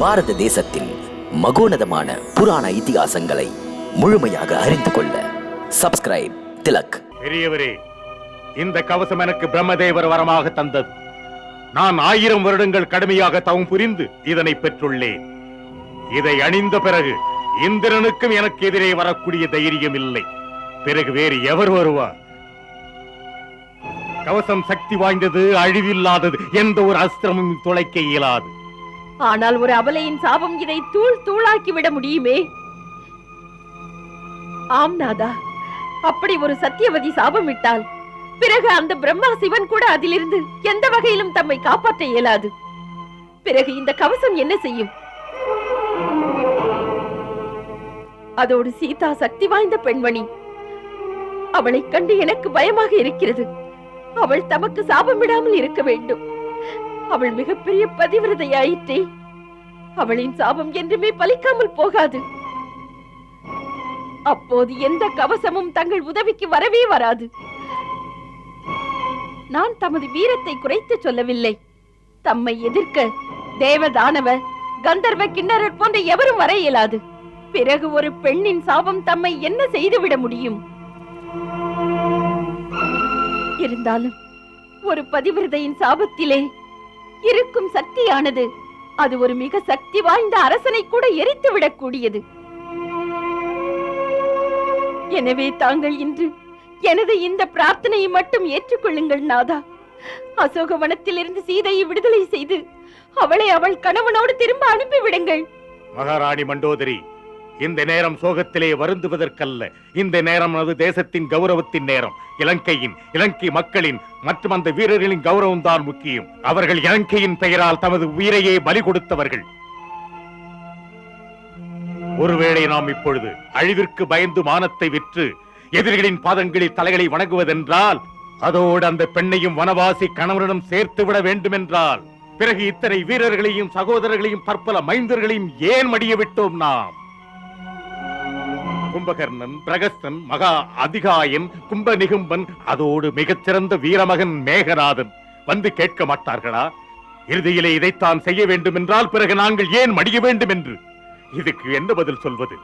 பாரத தேசத்தின் மகோனதமான புராண இதிகாசங்களை முழுமையாக அறிந்து கொள்ள சப்ஸ்கிரைப் திலக். பெரியவரே இந்த கவசம் எனக்கு பிரம்மதேவர் வரமாக தந்தது. நான் ஆயிரம் வருடங்கள் கடுமையாக தவம் புரிந்து இதனை பெற்றுள்ளேன். இதை அணிந்த பிறகு இந்திரனுக்கும் எனக்கு எதிரே வரக்கூடிய தைரியம் இல்லை பிறகு வேறு எவர் வருவார்? கவசம் சக்தி வாய்ந்தது அழிவில்லாதது எந்த ஒரு அஸ்திரமும் துளைக்க இயலாது. ஆனால் ஒரு அபலையின் சாபம் இதை தூள் தூளாக்கி விட முடியுமே? ஆம் நாதா. அப்படி ஒரு சத்தியவதி சாபமிட்டால் பிறகு அந்த பிரம்மா சிவன் கூட அதிலிருந்து எந்த வகையிலும் தம்மை காப்பாற்ற இயலாது. பிறகு இந்த கவசம் என்ன செய்யும்? அதோடு சீதா சக்தி வாய்ந்த பெண்மணி. அவளைக் கண்டு எனக்கு பயமாக இருக்கிறது. அவள் தமக்கு சாபம் விடாமல் இருக்க வேண்டும். அவள் மிகப்பெரிய பதிவிரதையாயிற்றே அவளின் சாபம் என்றுமே பலிக்காமல் போகாது. அப்போது எந்த கவசமும் தங்கள் உதவிக்கு வரவே வராது. நான் தமது வீரத்தை குறைத்து சொல்லவில்லை. தம்மை எதிர்க்க தேவதானவ கந்தர்வ கிண்ணறர் போன்ற எவரும் வர இயலாது. பிறகு ஒரு பெண்ணின் சாபம் தம்மை என்ன செய்துவிட முடியும்? இருந்தாலும் ஒரு பதிவிரதையின் சாபத்திலே இருக்கும் சக்தியானது. அது ஒரு மிக சக்தி வாய்ந்த அரசனை கூட எரித்து விடக்கூடியது எனவே தாங்கள் இன்று எனது இந்த பிரார்த்தனையை மட்டும் ஏற்றுக்கொள்ளுங்கள் நாதா. அசோகவனத்திலிருந்து சீதையை விடுதலை செய்து அவளை அவள் கணவனோடு திரும்ப அனுப்பிவிடுங்கள். மகாராணி மண்டோதரி இந்த நேரம் சோகத்திலே வருந்துவதற்கல்ல. இந்த நேரம் அது தேசத்தின் கௌரவத்தின் நேரம். இலங்கையின் இலங்கை மக்களின் மற்றும் அந்த வீரர்களின் கௌரவம் தான் முக்கியம். அவர்கள் இலங்கையின் பெயரால் தமது உயிரையே பலி கொடுத்தவர்கள். ஒருவேளை நாம் இப்பொழுது அழிவிற்கு பயந்து மானத்தை விற்று எதிரிகளின் பாதங்களில் தலைகளை வணங்குவதென்றால் அதோடு அந்த பெண்ணையும் வனவாசி கணவனிடம் சேர்த்து விட வேண்டுமென்றால் பிறகு இத்தனை வீரர்களையும் சகோதரர்களையும் பற்பல மைந்தர்களையும் ஏன் மடிய விட்டோம் நாம்? கும்பகர்ணன் பிரகஸ்தன் மகா அதிகாயன் கும்ப நிகும்பன் அதோடு மிகச்சிறந்த வீரமகன் மேகநாதன். வந்து கேட்க மாட்டார்களா? இறுதியிலே இதைத்தான் செய்ய வேண்டும் என்றால் பிறகு நாங்கள் ஏன் மடிய வேண்டும் என்று இதுக்கு என்ன பதில் சொல்வது?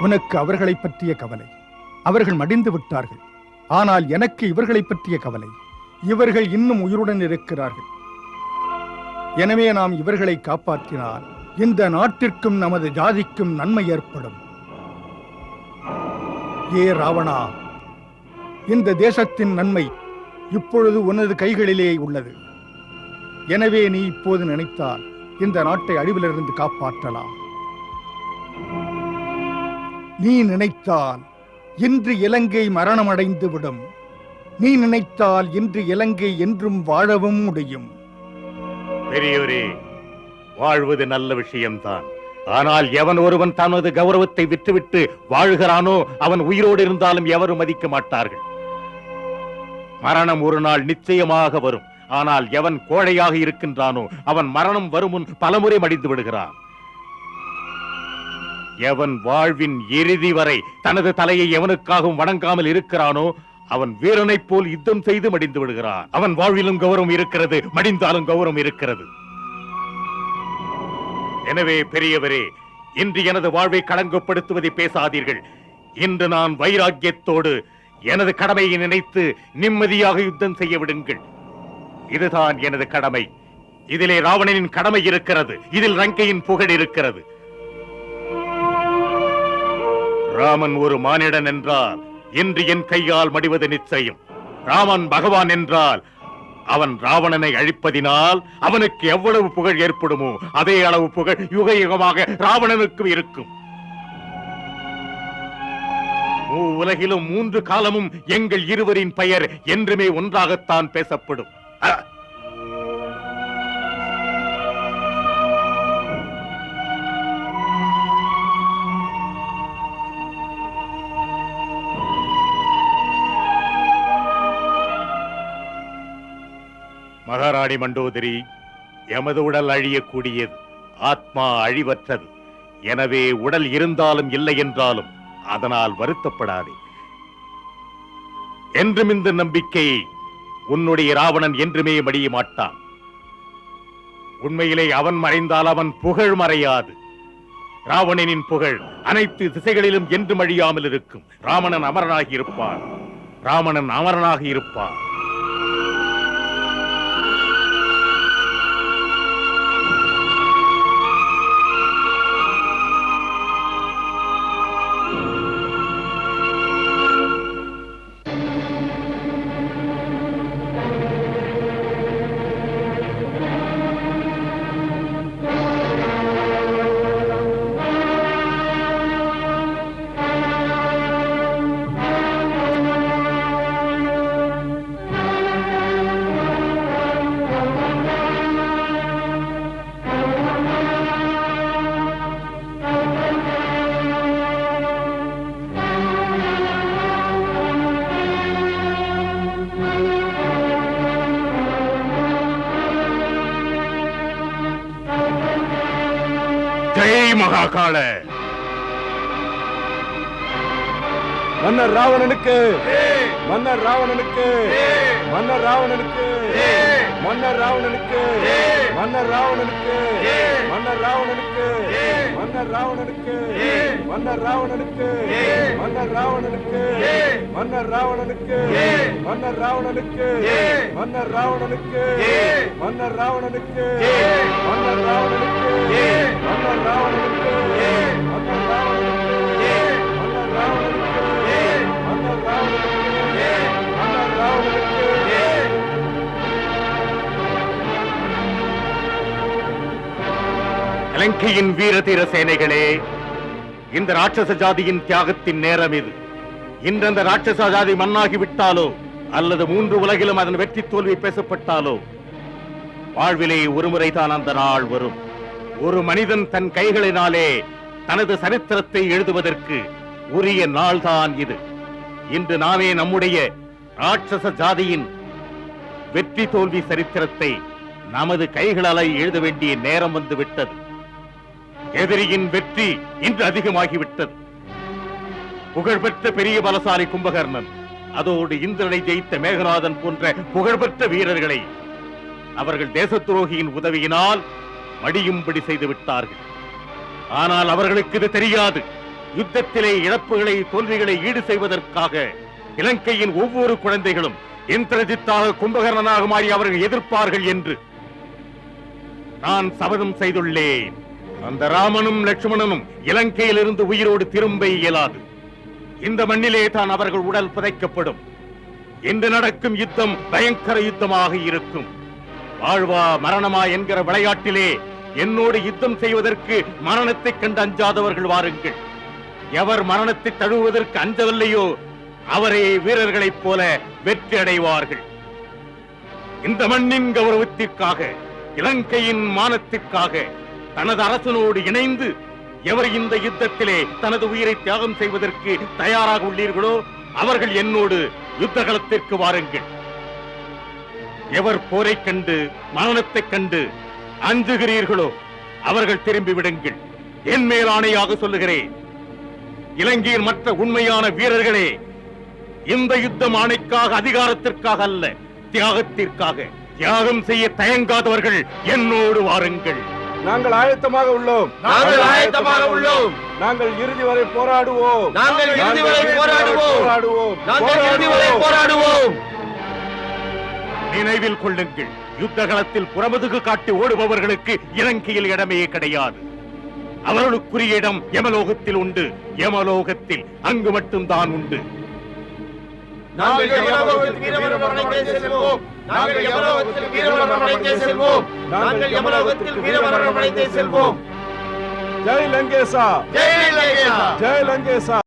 உனக்கு அவர்களை பற்றிய கவலை. அவர்கள் மடிந்து விட்டார்கள். ஆனால் எனக்கு இவர்களை பற்றிய கவலை. இவர்கள் இன்னும் உயிருடன் இருக்கிறார்கள். எனவே நாம் இவர்களை காப்பாற்றினால் இந்த நாட்டிற்கும் நமது ஜாதிக்கும் நன்மை ஏற்படும். ஏ ராவணா இந்த தேசத்தின் நன்மை இப்பொழுது உனது கைகளிலே உள்ளது. எனவே நீ இப்போது நினைத்தால் இந்த நாட்டை அழிவிலிருந்து காப்பாற்றலாம். நீ நினைத்தால் இன்று இலங்கை மரணமடைந்து விடும் நீ நினைத்தால் இன்று இலங்கை என்றும் வாழவும் முடியும். பெரியவரே வாழ்வது நல்ல விஷயம்தான். ஆனால் எவன் ஒருவன் தனது கௌரவத்தை விட்டுவிட்டு வாழ்கிறானோ அவன் உயிரோடு இருந்தாலும் எவரும் மதிக்க மாட்டார்கள். மரணம் ஒரு நாள் நிச்சயமாக வரும். ஆனால் எவன் கோழையாக இருக்கின்றானோ அவன் மரணம் வரும் முன் பலமுறை மடிந்து விடுகிறான். எவன் வாழ்வின் இறுதி வரை தனது தலையை எவனுக்காகவும் வணங்காமல் இருக்கிறானோ அவன் வீரனைப் போல் யுத்தம் செய்து மடிந்து விடுகிறான். அவன் வாழ்விலும் கௌரவம் இருக்கிறது மடிந்தாலும் கௌரவம் இருக்கிறது. எனவே பெரியவரே இன்று எனது வாழ்வை களங்கப்படுத்துவதை பேசாதீர்கள். இன்று நான் வைராக்கியத்தோடு எனது கடமையை நினைத்து நிம்மதியாக யுத்தம் செய்ய விடுங்கள். இதுதான் எனது கடமை. இதிலே ராவணனின் கடமை இருக்கிறது. இதில் ரங்கையின் புகழ் இருக்கிறது. ராமன் ஒரு மானிடன் என்றால் இன்று என் கையால் மடிவது நிச்சயம். ராமன் பகவான் என்றால் அவன் ராவணனை அழிப்பதினால் அவனுக்கு எவ்வளவு புகழ் ஏற்படுமோ அதே அளவு புகழ் யுக யுகமாக ராவணனுக்கும் இருக்கும். உலகிலும் மூன்று காலமும் எங்கள் இருவரின் பெயர் என்றுமே ஒன்றாகத்தான் பேசப்படும். பாடி மண்டோதரி எமது உடல் அழியக்கூடியது ஆத்மா அழிவற்றது. எனவே உடல் இருந்தாலும் இல்லை என்றாலும் அதனால் வருத்தப்படாதே. என்றும் இந்த நம்பிக்கை உன்னுடைய ராவணன் என்றுமே மடிய மாட்டான். உண்மையிலே அவன் மறைந்தால் அவன் புகழ் மறையாது. ராவணனின் புகழ் அனைத்து திசைகளிலும் என்றும் அழியாமல் இருக்கும். ராமணன் அமரனாகி இருப்பான். ராமணன் அமரனாக இருப்பான். ஜெய் மகாகால. மன்னர் ராவணனுக்கு. மன்னர் ராவணனுக்கு. மன்னர் ராவணனுக்கு. மன்னர் ராவணனுக்கு. மன்னர் ராவணனுக்கு. மன்னர் ராவணனுக்கு. மன்னர் ராவணனுக்கு. மன்னர் ராவணனுக்கு. மன்னர் ராவணனுக்கு. மன்னர் ராவணனுக்கு. மன்னர் ராவணனுக்கு. மன்னர் ராவணனுக்கு. மன்னர் ராவணனுக்கு. மன்னர் ராவணனுக்கு. மன்னர் ராவணனுக்கு. இலங்கையின் வீரதீர சேனைகளே இந்த ராட்சச ஜாதியின் தியாகத்தின் நேரம் இது. இன்று அந்த ராட்சச ஜாதி மண்ணாகி விட்டாலோ அல்லது மூன்று உலகிலும் அதன் வெற்றி தோல்வி பேசப்பட்டாலோ வாழ்விலே ஒருமுறை தான் அந்த நாள் வரும். ஒரு மனிதன் தன் கைகளினாலே தனது சரித்திரத்தை எழுதுவதற்கு உரிய நாள்தான் இது. இன்று நாமே நம்முடைய ராட்சச ஜாதியின் வெற்றி தோல்வி சரித்திரத்தை நமது கைகளால் எழுத வேண்டிய நேரம் வந்து விட்டது. எதிரியின் வெற்றி இன்று அதிகமாகிவிட்டது. புகழ்பெற்ற பெரிய பலசாலி கும்பகர்ணன் அதோடு இந்திரனை ஜெயித்த மேகநாதன் போன்ற புகழ்பெற்ற வீரர்களை அவர்கள் தேச துரோகியின் உதவியினால் மடியும்படி செய்து விட்டார்கள் ஆனால் அவர்களுக்கு இது தெரியாது. யுத்தத்திலே இழப்புகளை தோல்விகளை ஈடு செய்வதற்காக இலங்கையின் ஒவ்வொரு குழந்தைகளும் இந்திரஜித்தாக கும்பகர்ணனாக மாறி அவர்கள் எதிர்ப்பார்கள் என்று நான் சபதம் செய்துள்ளேன். அந்த ராமனும் லட்சுமணனும் இலங்கையிலிருந்து உயிரோடு திரும்ப இயலாது. இந்த மண்ணிலே தான் அவர்கள் உடல் புதைக்கப்படும். இன்று நடக்கும் யுத்தம் பயங்கர யுத்தமாக இருக்கும். வாழ்வா மரணமா என்கிற விளையாட்டிலே என்னோடு யுத்தம் செய்வதற்கு மரணத்தை கண்டு அஞ்சாதவர்கள் வாருங்கள். எவர் மரணத்தை தழுவுவதற்கு அஞ்சவில்லையோ அவரே வீரர்களைப் போல வெற்றி அடைவார்கள். இந்த மண்ணின் கௌரவத்திற்காக இலங்கையின் மானத்திற்காக தனது அரசனோடு இணைந்து எவர் இந்த யுத்தத்திலே தனது உயிரை தியாகம் செய்வதற்கு தயாராக உள்ளீர்களோ அவர்கள் என்னோடு யுத்த களத்திற்கு வாருங்கள். எவர் போரைக் கண்டு மரணத்தைக் கண்டு அஞ்சுகிறீர்களோ அவர்கள் திரும்பி விடுங்கள். என் மேல் ஆணையாக சொல்லுகிறேன். இலங்கையின் மற்ற உண்மையான வீரர்களே இந்த யுத்தம் ஆணைக்காக அதிகாரத்திற்காக அல்ல தியாகத்திற்காக. தியாகம் செய்ய தயங்காதவர்கள் என்னோடு வாருங்கள். நாங்கள் ஆயத்தமாக உள்ளோம். நாங்கள் ஆயத்தமாக உள்ளோம். நாங்கள் இறுதி வரை போராடுவோம். நாங்கள் இறுதி வரை போராடுவோம். போராடுவோம். நாங்கள் இறுதி வரை போராடுவோம். நினைவில் கொள்ளுங்கள். யுத்த களத்தில் புறமுதுகு காட்டி ஓடுபவர்களுக்கு இலங்கையில் இடமே கிடையாது. அவர்களுக்குரிய இடம் யமலோகத்தில் உண்டு. யமலோகத்தில் அங்கு மட்டும்தான் உண்டு. நாங்கள் நாங்கள் எமலோகத்தில் வீரமரணம் அடைந்தே செல்வோம் நாங்கள் எமலோகத்தில் வீரமரணம் அடைந்தே செல்வோம் ஜெய் லங்கேசா ஜெய் லங்கேசா ஜெய் லங்கேசா